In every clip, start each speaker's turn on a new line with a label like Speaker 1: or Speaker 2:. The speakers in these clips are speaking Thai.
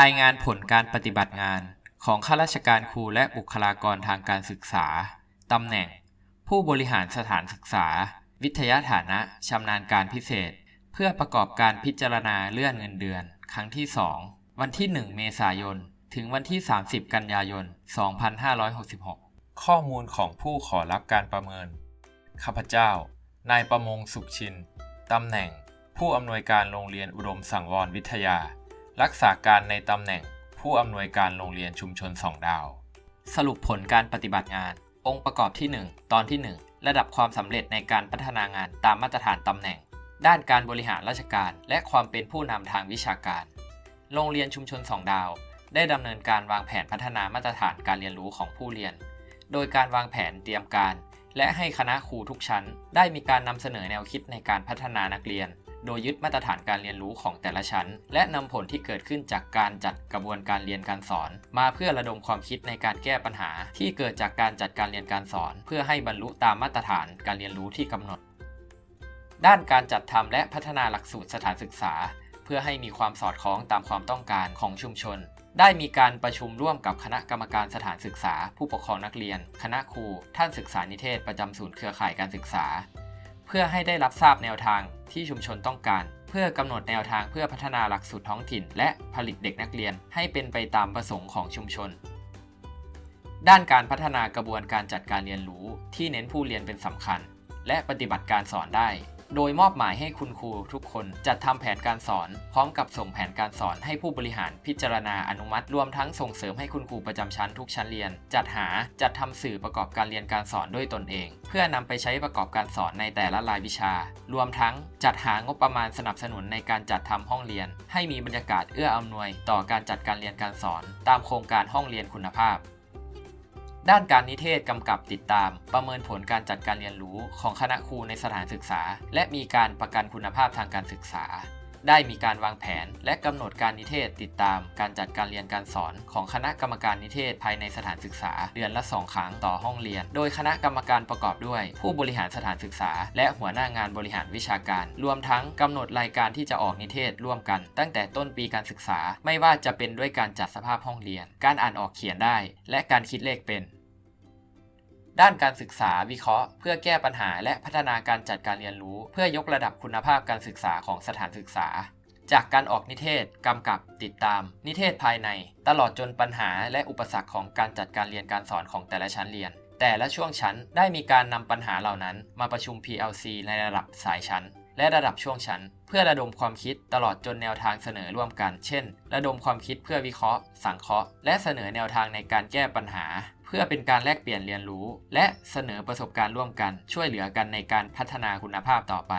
Speaker 1: รายงานผลการปฏิบัติงานของข้าราชการครูและบุคลากรทางการศึกษา ตำแหน่ง ผู้บริหารสถานศึกษา วิทยาฐานะชำนาญการพิเศษ เพื่อประกอบการพิจารณาเลื่อนเงินเดือน ครั้งที่ 2 วันที่ 1 เมษายน ถึงวันที่ 30 กันยายน 2566 ข้อมูลของผู้ขอรับการประเมิน ข้าพเจ้า นายประมงสุขชิน ตำแหน่ง ผู้อำนวยการโรงเรียนอุดมสังวรวิทยา รักษาการในตำแหน่งผู้อำนวยการโรงเรียนชุมชนสองดาว สรุปผลการปฏิบัติงาน องค์ประกอบที่ 1 ตอนที่ 1 ระดับความสำเร็จในการพัฒนางานตามมาตรฐานตำแหน่ง ด้านการบริหารราชการ และความเป็นผู้นำทางวิชาการ โรงเรียนชุมชนสองดาว ได้ดำเนินการวางแผนพัฒนามาตรฐานการเรียนรู้ของผู้เรียน โดยการวางแผนเตรียมการ และให้คณะครูทุกชั้น ได้มีการนำเสนอแนวคิดในการพัฒนานักเรียน โดยยึดมาตรฐานการเรียนรู้ของแต่ละชั้น และนำผลที่เกิดขึ้นจากการจัดกระบวนการเรียนการสอน มาเพื่อระดมความคิดในการแก้ปัญหา ที่เกิดจากการจัดการเรียนการสอน เพื่อให้บรรลุตามมาตรฐานการเรียนรู้ที่กำหนด ด้านการจัดทำและพัฒนาหลักสูตรสถานศึกษา เพื่อให้มีความสอดคล้องตามความต้องการของชุมชนได้มีการประชุมร่วมกับคณะกรรมการสถานศึกษา ผู้ปกครองนักเรียน คณะครู ท่านศึกษานิเทศประจำศูนย์เครือข่ายการศึกษา เพื่อให้ได้รับทราบแนวทางที่ชุมชนต้องการ เพื่อกำหนดแนวทางเพื่อพัฒนาหลักสูตรท้องถิ่น และผลิตเด็กนักเรียนให้เป็นไปตามประสงค์ของชุมชน ด้านการพัฒนากระบวนการจัดการเรียนรู้ที่เน้นผู้เรียนเป็นสำคัญ และปฏิบัติการสอนได้ โดยมอบหมายให้คุณครูทุกคนจัดทำแผนการสอน พร้อมกับส่งแผนการสอนให้ผู้บริหารพิจารณาอนุมัติรวมทั้งส่งเสริมให้คุณครูประจำชั้นทุกชั้นเรียน จัดหาจัดทำสื่อประกอบการเรียนการสอนด้วยตนเอง เพื่อนำไปใช้ประกอบการสอนในแต่ละรายวิชา รวมทั้งจัดหางบประมาณสนับสนุนในการจัดทำห้องเรียน ให้มีบรรยากาศเอื้ออำนวย ต่อการจัดการเรียนการสอน ตามโครงการห้องเรียนคุณภาพ ด้านการนิเทศกำกับติดตาม ประเมินผลการจัดการเรียนรู้ของคณะครูในสถานศึกษา และมีการประกันคุณภาพทางการศึกษา ได้มีการวางแผน และกำหนดการนิเทศติดตาม การจัดการเรียนการสอนของคณะกรรมการนิเทศภายในสถานศึกษา เดือนละสองครั้งต่อห้องเรียน โดยคณะกรรมการประกอบด้วย ผู้บริหารสถานศึกษา และหัวหน้างานบริหารวิชาการ รวมทั้งกำหนดรายการที่จะออกนิเทศร่วมกัน ตั้งแต่ต้นปีการศึกษา ไม่ว่าจะเป็นด้วยการจัดสภาพห้องเรียน การอ่านออกเขียนได้ และการคิดเลขเป็น ด้านการศึกษาวิเคราะห์ เพื่อแก้ปัญหาและพัฒนาการจัดการเรียนรู้ เพื่อยกระดับคุณภาพการศึกษาของสถานศึกษา จากการออกนิเทศกำกับติดตาม นิเทศภายใน ตลอดจนปัญหาและอุปสรรคของการจัดการเรียนการสอนของแต่ละชั้นเรียน แต่ละช่วงชั้นได้มีการนำปัญหาเหล่านั้น มาประชุม PLC ในระดับสายชั้น และระดับช่วงชั้น เพื่อระดมความคิดตลอดจนแนวทางเสนอร่วมกัน เช่น ระดมความคิดเพื่อวิเคราะห์ สังเคราะห์ และเสนอแนวทางในการแก้ปัญหา เพื่อเป็นการแลกเปลี่ยนเรียนรู้ และเสนอประสบการณ์ร่วมกัน ช่วยเหลือกันในการพัฒนาคุณภาพต่อไป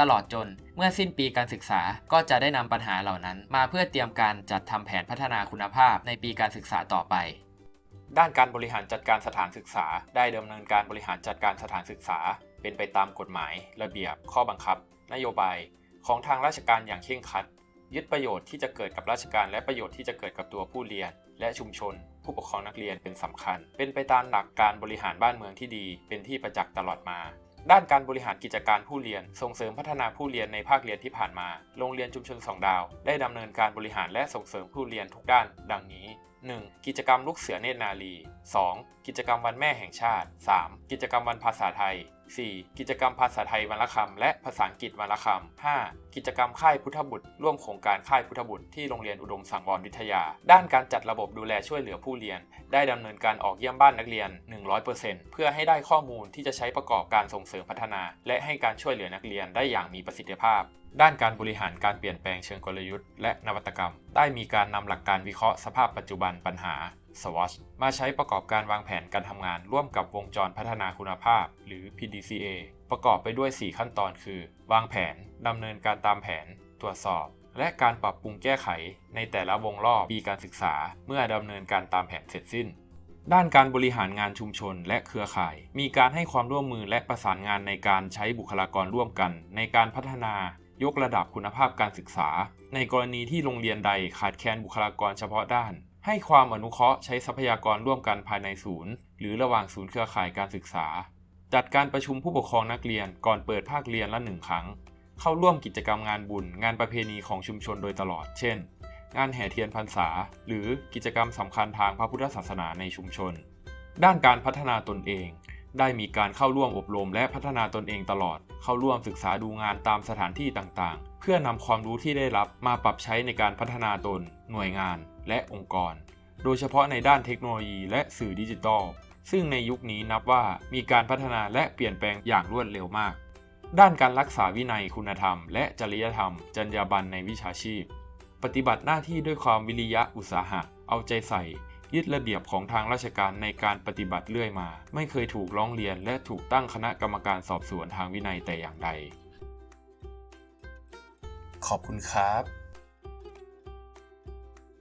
Speaker 1: ตลอดจนเมื่อสิ้นปีการศึกษาก็จะได้นำปัญหาเหล่านั้น มาเพื่อเตรียมการจัดทำแผนพัฒนาคุณภาพในปีการศึกษาต่อไปด้านการบริหารจัดการสถานศึกษา ได้ดำเนินการบริหารจัดการสถานศึกษา เป็นไปตามกฎหมาย ระเบียบ ข้อบังคับ นโยบาย ของทางราชการอย่างเคร่งครัด ยึดประโยชน์ที่จะเกิดกับราชการและประโยชน์ที่จะเกิดกับตัวผู้เรียน และชุมชน ผู้ปกครองนักเรียนเป็นสำคัญ เป็นไปตามหลักการบริหารบ้านเมืองที่ดี เป็นที่ประจักษ์ตลอดมาด้านการบริหารกิจการผู้เรียน ส่งเสริมพัฒนาผู้เรียนในภาคเรียนที่ผ่านมา โรงเรียนชุมชนสองดาว ได้ดำเนินการบริหารและส่งเสริมผู้เรียนทุกด้าน ดังนี้ 1. กิจกรรมลูกเสือเนตรนารี 2. กิจกรรมวันแม่แห่งชาติ 3. กิจกรรมวันภาษาไทย 4. กิจกรรมภาษาไทยวันละคำและภาษาอังกฤษวันละคำ 5. กิจกรรมค่ายพุทธบุตร ร่วมโครงการค่ายพุทธบุตรที่โรงเรียนอุดมสังวรวิทยา ด้านการจัดระบบดูแลช่วยเหลือผู้เรียน ได้ดำเนินการออกเยี่ยมบ้านนักเรียน 100%เพื่อให้ได้ข้อมูลที่จะใช้ประกอบการส่งเสริมพัฒนา และให้การช่วยเหลือนักเรียนได้อย่างมีประสิทธิภาพ ด้านการบริหารการเปลี่ยนแปลงเชิงกลยุทธ์และนวัตกรรม ได้มีการนำหลักการวิเคราะห์สภาพปัจจุบันปัญหา SWOT มาใช้ประกอบการวางแผนการทำงานร่วมกับวงจรพัฒนาคุณภาพ หรือ PDCA ประกอบไปด้วย 4 ขั้นตอนคือ วางแผนดำเนินการตามแผน ตรวจสอบ และการปรับปรุงแก้ไข ในแต่ละวงรอบปีการศึกษา เมื่อดำเนินการตามแผนเสร็จสิ้นด้านการบริหารงานชุมชนและเครือข่าย มีการให้ความร่วมมือและประสานงานในการใช้บุคลากรร่วมกัน ในการพัฒนา ยกระดับคุณภาพการศึกษา ในกรณีที่โรงเรียนใดขาดแคลนบุคลากรเฉพาะด้าน ให้ความอนุเคราะห์ใช้ทรัพยากรร่วมกันภายในศูนย์ หรือระหว่างศูนย์เครือข่ายการศึกษา จัดการประชุมผู้ปกครองนักเรียนก่อนเปิดภาคเรียนละหนึ่งครั้ง เข้าร่วมกิจกรรมงานบุญ งานประเพณีของชุมชนโดยตลอด เช่น
Speaker 2: งานแห่เทียนพรรษา หรือกิจกรรมสำคัญทางพระพุทธศาสนาในชุมชน ด้านการพัฒนาตนเอง ได้มีการเข้าร่วมอบรมและพัฒนาตนเองตลอด เข้าร่วมศึกษาดูงานตามสถานที่ต่างๆ เพื่อนำความรู้ที่ได้รับมาปรับใช้ในการพัฒนาตน หน่วยงาน และองค์กร โดยเฉพาะในด้านเทคโนโลยีและสื่อดิจิทัล ซึ่งในยุคนี้นับว่ามีการพัฒนาและเปลี่ยนแปลงอย่างรวดเร็วมาก ด้านการรักษาวินัยคุณธรรม และจริยธรรม จรรยาบรรณในวิชาชีพ ปฏิบัติหน้าที่ด้วยความวิริยะอุตสาหะ เอาใจใส่ ยึดระเบียบของทางราชการในการปฏิบัติเรื่อยมา ไม่เคยถูกร้องเรียนและถูกตั้งคณะกรรมการสอบสวนทางวินัยแต่อย่างใด ขอบคุณครับ